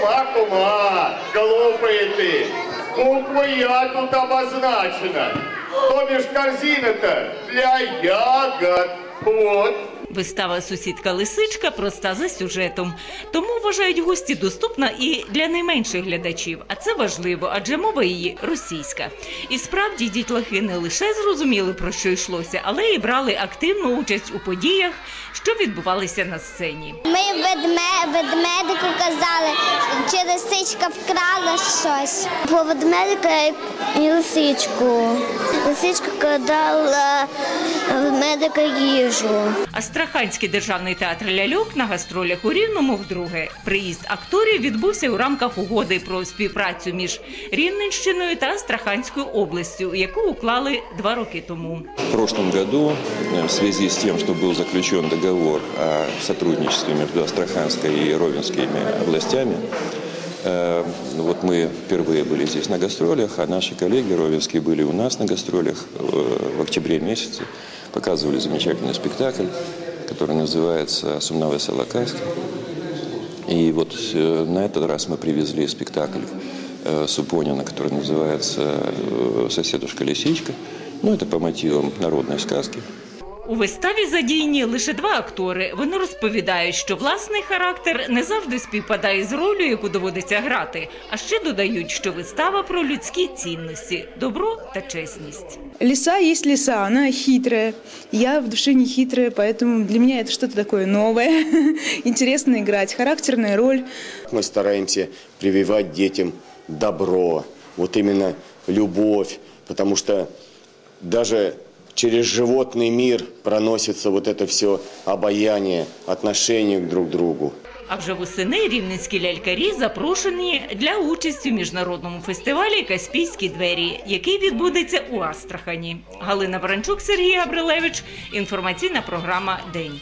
кума, кума, глупые ты. Буква Я тут обозначена. То бишь корзина-то для ягод. Вот. Вистава Сусідка лисичка проста за сюжетом. Тому вважають гості доступна і для найменших глядачів. А це важливо, адже мова її російська. І справді дітлахи не лише зрозуміли про що йшлося, але й брали активну участь у подіях, що відбувалися на сцені. Ми ведме, ведмедику казали, чи лисичка вкрала щось. По ведмедика і лисичку. Лисичка кидала ведмедика їжу. Астраханський державний театр ляльок на гастролях у Рівному вдруге. Приїзд акторів відбувся у рамках угоди про співпрацю між Рівненщиною та Астраханською областю, яку уклали два роки тому. В прошлом году, э, в связи с тем, что был заключен договор о сотрудничестве между Астраханской и Ровенскими областями, э, вот мы впервые были здесь на гастролях, а наши коллеги ровенские были у нас на гастролях э, в октябре месяце, показывали замечательный спектакль, который называется «Сумна весела казка». И вот э, на этот раз мы привезли спектакль Супонина, который называется э, «Соседушка лисичка». Ну, это по мотивам народной сказки. У виставі задіяні лише два актори. Вони розповідають, що власний характер не завжди співпадає з ролью, яку доводиться грати. А ще додають, що вистава про людські цінності, добро та чесність. Лиса есть лиса, она хитрая. Я в душе не хитрая, поэтому для меня это что-то такое новое. Интересно играть, характерная роль. Мы стараемся прививать детям добро, вот именно любовь, потому что даже через животный мир проносится вот это все обаяние, отношение друг к другу. А вже восени рівненські лялькарі запрошені для участі в міжнародному фестивалі Каспійські двері, який відбудеться у Астрахані. Галина Баранчук, Сергій Габрилевич. Інформаційна програма День.